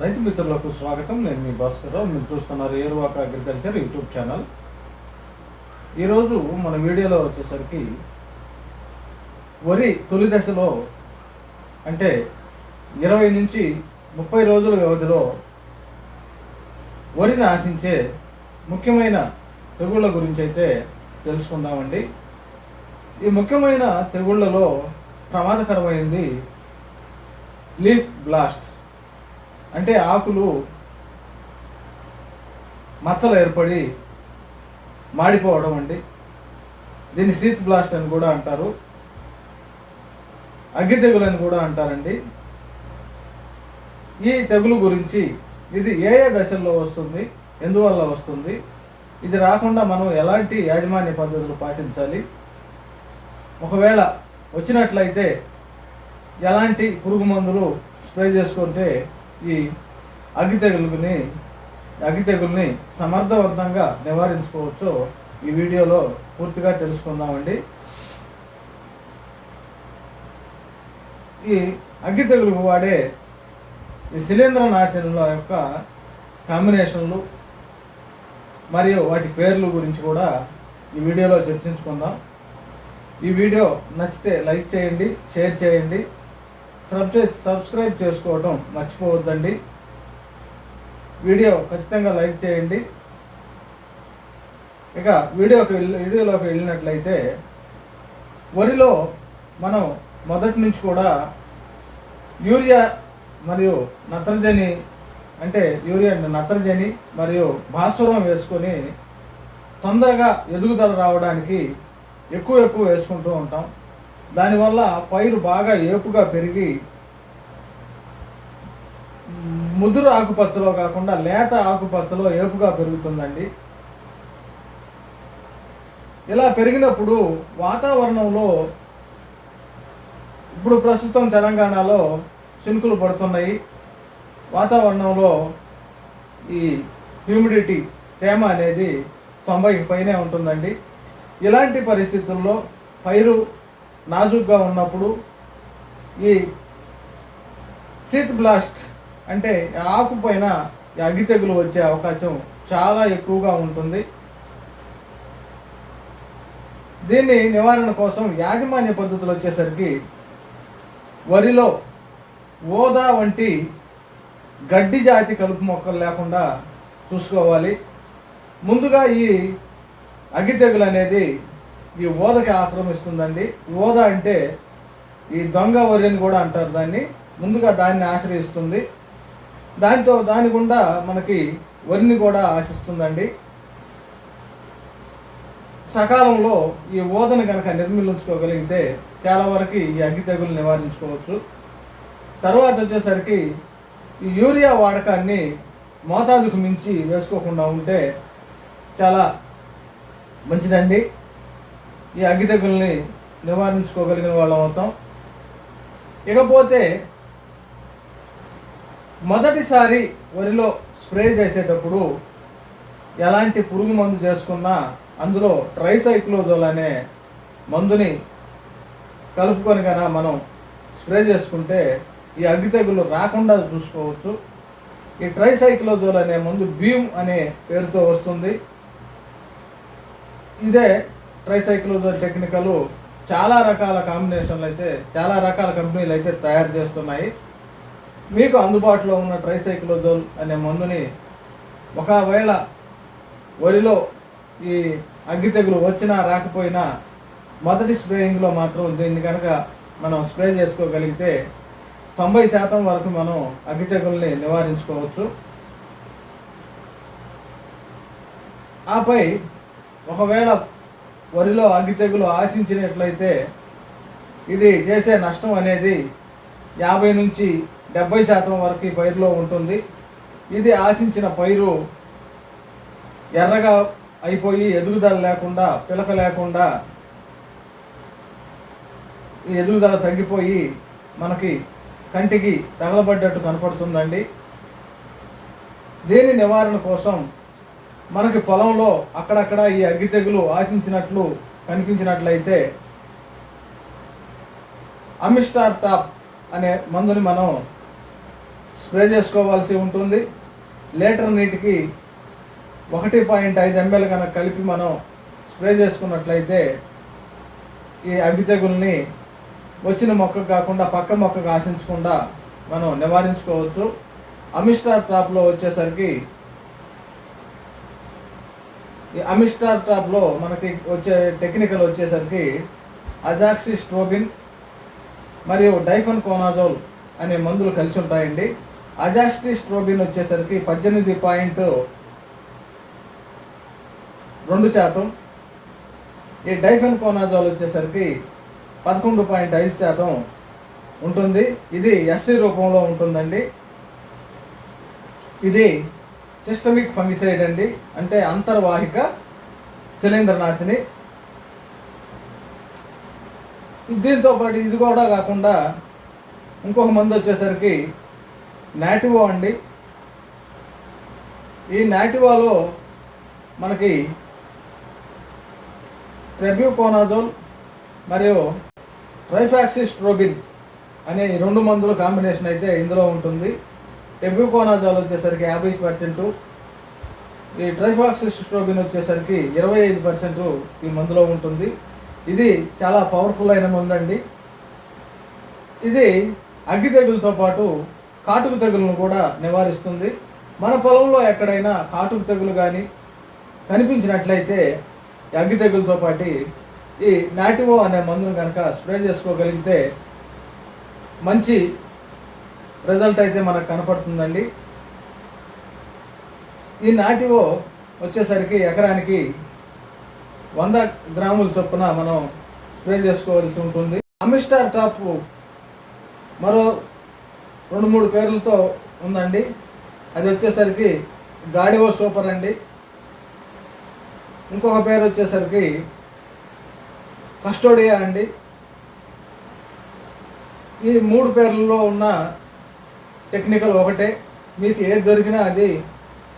రైతు మిత్రులకు స్వాగతం. నేను మీ భాస్కర్రావు మీరు చూస్తున్నారు ఏరువాక అగ్రికల్చర్ యూట్యూబ్ ఛానల్. ఈరోజు మన వీడియోలో వచ్చేసరికి వరి తొలి దశలో అంటే ఇరవై నుంచి ముప్పై రోజుల వ్యవధిలో వరిని ఆశించే ముఖ్యమైన తెగుళ్ళ గురించి అయితే తెలుసుకుందామండి. ఈ ముఖ్యమైన తెగుళ్ళలో ప్రమాదకరమైంది లీఫ్ బ్లాస్ట్. అంటే ఆకులు మచ్చలు ఏర్పడి మాడిపోవడం అండి. దీన్ని సీత్ బ్లాస్ట్ అని కూడా అంటారు. అగ్గి తెగులు అని కూడా అంటారండి. ఈ తెగులు గురించి ఇది ఏ ఏ దశల్లో వస్తుంది ఎందువల్ల వస్తుంది ఇది రాకుండా మనం ఎలాంటి యాజమాన్య పద్ధతులు పాటించాలి ఒకవేళ వచ్చినట్లయితే ఎలాంటి పురుగు మందులు స్ప్రే చేసుకుంటే ఈ అగ్గి తెగులుని అగ్గి తెగుల్ని సమర్థవంతంగా నివారించుకోవచ్చో ఈ వీడియోలో పూర్తిగా తెలుసుకుందామండి. ఈ అగ్గి తెగులుకు వాడే ఈ శిలీంద్ర నాశనుల యొక్క కాంబినేషన్లు మరియు వాటి పేర్లు గురించి కూడా ఈ వీడియోలో చర్చించుకుందాం. ఈ వీడియో నచ్చితే లైక్ చేయండి షేర్ చేయండి. సబ్స్క్రైబ్ సబ్స్క్రైబ్ చేసుకోవడం మర్చిపోవద్దండి. వీడియో ఖచ్చితంగా లైక్ చేయండి. ఇక వీడియోకి వీడియోలోకి వెళ్ళినట్లయితే వరిలో మనం మొదటి నుంచి కూడా యూరియా మరియు నత్రజని అంటే యూరియా అండ్ నత్రజని మరియు భాస్వరం వేసుకొని తొందరగా ఎదుగుదల రావడానికి ఎక్కువ ఎక్కువ వేసుకుంటూ ఉంటాం. దానివల్ల పైరు బాగా ఏపుగా పెరిగి ముదురు ఆకుపచ్చలో కాకుండా లేత ఆకుపచ్చలో ఏపుగా పెరుగుతుందండి. ఇలా పెరిగినప్పుడు వాతావరణంలో ఇప్పుడు ప్రస్తుతం తెలంగాణలో చినుకులు పడుతున్నాయి. వాతావరణంలో ఈ హ్యూమిడిటీ తేమ అనేది తొంభైకి పైనే ఉంటుందండి. ఇలాంటి పరిస్థితుల్లో పైరు నాజుగ్గా ఉన్నప్పుడు ఈ శీత్ బ్లాస్ట్ అంటే ఆకు పైన ఈ అగ్గి తెగులు వచ్చే అవకాశం చాలా ఎక్కువగా ఉంటుంది. దీన్ని నివారణ కోసం యాజమాన్య పద్ధతులు వచ్చేసరికి వరిలో ఓదా వంటి గడ్డి జాతి కలుపు మొక్కలు లేకుండా చూసుకోవాలి. ముందుగా ఈ అగ్గి తెగులు అనేది ఈ ఓదకి ఆక్రమిస్తుందండి ఓద అంటే ఈ దొంగ వరి అని కూడా అంటారు దాన్ని. ముందుగా దాన్ని ఆశ్రయిస్తుంది. దాంతో దాని గుండా మనకి వరిని కూడా ఆశిస్తుందండి. సకాలంలో ఈ ఓదను కనుక నిర్మూలించుకోగలిగితే చాలా వరకు ఈ అగ్గి తెగులు నివారించుకోవచ్చు. తర్వాత వచ్చేసరికి ఈ యూరియా వాడకాన్ని మోతాదుకు మించి వేసుకోకుండా ఉంటే చాలా మంచిదండి. ఈ అగ్గి తెగుల్ని నివారించుకోగలిగిన వాళ్ళం అవుతాం. ఇకపోతే మొదటిసారి వరిలో స్ప్రే చేసేటప్పుడు ఎలాంటి పురుగు మందు చేసుకున్నా అందులో ట్రైసైక్లోజోల్ అనే మందుని కలుపుకొని కన్నా మనం స్ప్రే చేసుకుంటే ఈ అగ్గి తెగులు రాకుండా చూసుకోవచ్చు. ఈ ట్రైసైక్లోజోల్ అనే మందు భీమ్ అనే పేరుతో వస్తుంది. ఇదే ట్రైసైకిల్ టెక్నికల్ చాలా రకాల కాంబినేషన్లు అయితే చాలా రకాల కంపెనీలు అయితే తయారు చేస్తున్నాయి. మీకు అందుబాటులో ఉన్న ట్రైసైక్లోజోల్ అనే మందుని ఒకవేళ వరిలో ఈ అగ్గి తెగులు వచ్చినా రాకపోయినా మొదటి స్ప్రేయింగ్లో మాత్రం దీన్ని కనుక మనం స్ప్రే చేసుకోగలిగితే తొంభై శాతం వరకు మనం అగ్గి తెగుల్ని నివారించుకోవచ్చు. ఆపై ఒకవేళ వరిలో అగ్గి తెగులు ఆశించినట్లయితే ఇది చేసే నష్టం అనేది యాభై నుంచి డెబ్బై శాతం వరకు ఈ పైరులో ఉంటుంది. ఇది ఆశించిన పైరు ఎర్రగా అయిపోయి ఎదుగుదల లేకుండా పిలక లేకుండా ఈ ఎదుగుదల తగ్గిపోయి మనకి కంటికి తగలబడ్డట్టు కనపడుతుందండి. దీని నివారణ కోసం మనకి పొలంలో అక్కడక్కడ ఈ అగ్గి తెగులు ఆశించినట్లు కనిపించినట్లయితే అమిస్టార్ టాప్ అనే మందుని మనం స్ప్రే చేసుకోవాల్సి ఉంటుంది. లీటర్ నీటికి ఒకటి పాయింట్ ఐదు ఎంఎల్ కనుక కలిపి మనం స్ప్రే చేసుకున్నట్లయితే ఈ అగ్గి తెగుల్ని వచ్చిన మొక్క కాకుండా పక్క మొక్కకు ఆశించకుండా మనం నివారించుకోవచ్చు. అమిస్టార్ ట్రాప్లో వచ్చేసరికి ఈ అమిస్టార్ ట్రాప్లో మనకి వచ్చే టెక్నికల్ వచ్చేసరికి అజాక్సి స్ట్రోబిన్ మరియు డైఫన్ కోనాజోల్ అనే మందులు కలిసి ఉంటాయండి. అజాక్సి స్ట్రోబిన్ వచ్చేసరికి పద్దెనిమిది పాయింట్ రెండు శాతం. ఈ డైఫెన్ కోనాజోల్ వచ్చేసరికి పదకొండు పాయింట్ ఐదు శాతం ఉంటుంది. ఇది ఎస్సీ రూపంలో ఉంటుందండి. ఇది సిస్టమిక్ ఫంగిసైడ్ అండి. అంటే అంతర్వాహిక శిలీంద్రనాశిని దీంతో పాటు ఇది కూడా కాకుండా ఇంకొక మందు వచ్చేసరికి నాటివో అండి. ఈ నాటివాలో మనకి ట్రెబ్యూకోనాజోల్ మరియు ట్రైఫాక్సిస్ట్రోబిన్ అనే రెండు మందుల కాంబినేషన్ అయితే ఇందులో ఉంటుంది. టెబ్యూకోనాజోల్ వచ్చేసరికి యాభై పర్సెంట్. ఈ ట్రైఫాక్సిస్ట్రోబిన్ వచ్చేసరికి ఇరవై ఐదు పర్సెంట్ ఈ మందులో ఉంటుంది. ఇది చాలా పవర్ఫుల్ అయిన మందు అండి ఇది అగ్గి తెగులతో పాటు కాటుకు తెగులను కూడా నివారిస్తుంది. మన పొలంలో ఎక్కడైనా కాటుకు తెగులు కానీ కనిపించినట్లయితే అగ్గి తెగులతో పాటు ఈ నాటివో అనే మందును కనుక స్ప్రే చేసుకోగలిగితే మంచి రిజల్ట్ అయితే మనకు కనపడుతుందండి. ఈ నాటివో వచ్చేసరికి ఎకరానికి వంద గ్రాముల చొప్పున మనం స్ప్రే చేసుకోవాల్సి ఉంటుంది. అమిస్టార్ టాప్ మరో రెండు మూడు పేర్లతో ఉందండి. అది వచ్చేసరికి గాడివో సూపర్ అండి. ఇంకొక పేరు వచ్చేసరికి కస్టోడియా అండి. ఈ మూడు పేర్లలో ఉన్న టెక్నికల్ ఒకటే. మీకు ఏది దొరికినా అది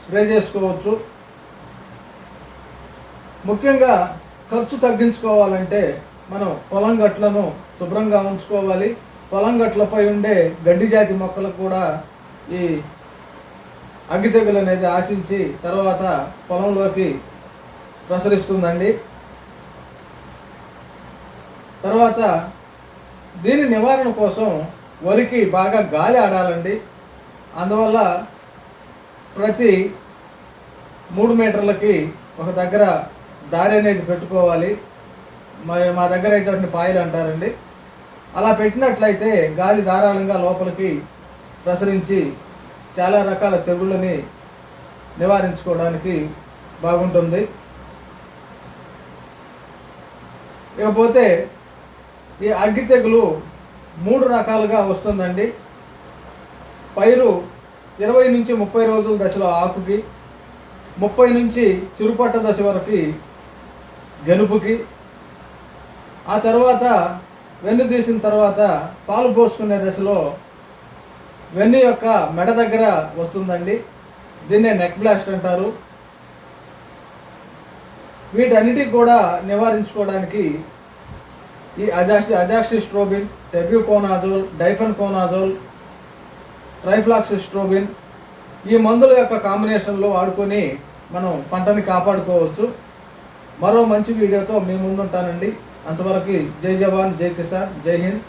స్ప్రే చేసుకోవచ్చు. ముఖ్యంగా ఖర్చు తగ్గించుకోవాలంటే మనం పొలం గట్లను శుభ్రంగా ఉంచుకోవాలి. పొలం గట్లపై ఉండే గడ్డి జాతి మొక్కలకు కూడా ఈ అగ్గి తెగులు అనేది ఆశించి తర్వాత పొలంలోకి ప్రసరిస్తుందండి. తర్వాత దీని నివారణ కోసం వరికి బాగా గాలి ఆడాలండి. అందువల్ల ప్రతి మూడు మీటర్లకి ఒక దగ్గర దారి అనేది పెట్టుకోవాలి. మా మా దగ్గర అయితే వాటిని పాయలు అంటారండి. అలా పెట్టినట్లయితే గాలి ధారాళంగా లోపలికి ప్రసరించి చాలా రకాల తెగుళ్ళని నివారించుకోవడానికి బాగుంటుంది. ఇకపోతే ఈ అగ్గి తెగులు మూడు రకాలుగా వస్తుందండి. పైరు ఇరవై నుంచి ముప్పై రోజుల దశలో ఆకుకి ముప్పై నుంచి చిరుపట్ట దశ వరకు గెనుపుకి ఆ తర్వాత వెన్ను తీసిన తర్వాత పాలు పోసుకునే దశలో వెన్ను యొక్క మెడ దగ్గర వస్తుందండి. దీన్నే నెక్ బ్లాస్ట్ అంటారు. వీటన్నిటికి కూడా నివారించుకోవడానికి ఈ అజాక్సి అజాక్సిస్ట్రోబిన్ టెబ్యూకోనాజోల్ డైఫన్ కోనాజోల్ ట్రైఫ్లాక్సిస్ట్రోబిన్ ఈ మందుల యొక్క కాంబినేషన్లో వాడుకొని మనం పంటని కాపాడుకోవచ్చు. మరో మంచి వీడియోతో మీ ముందుంటానండి. అంతవరకు జై జవాన్ జై కిసాన్ జై హింద్.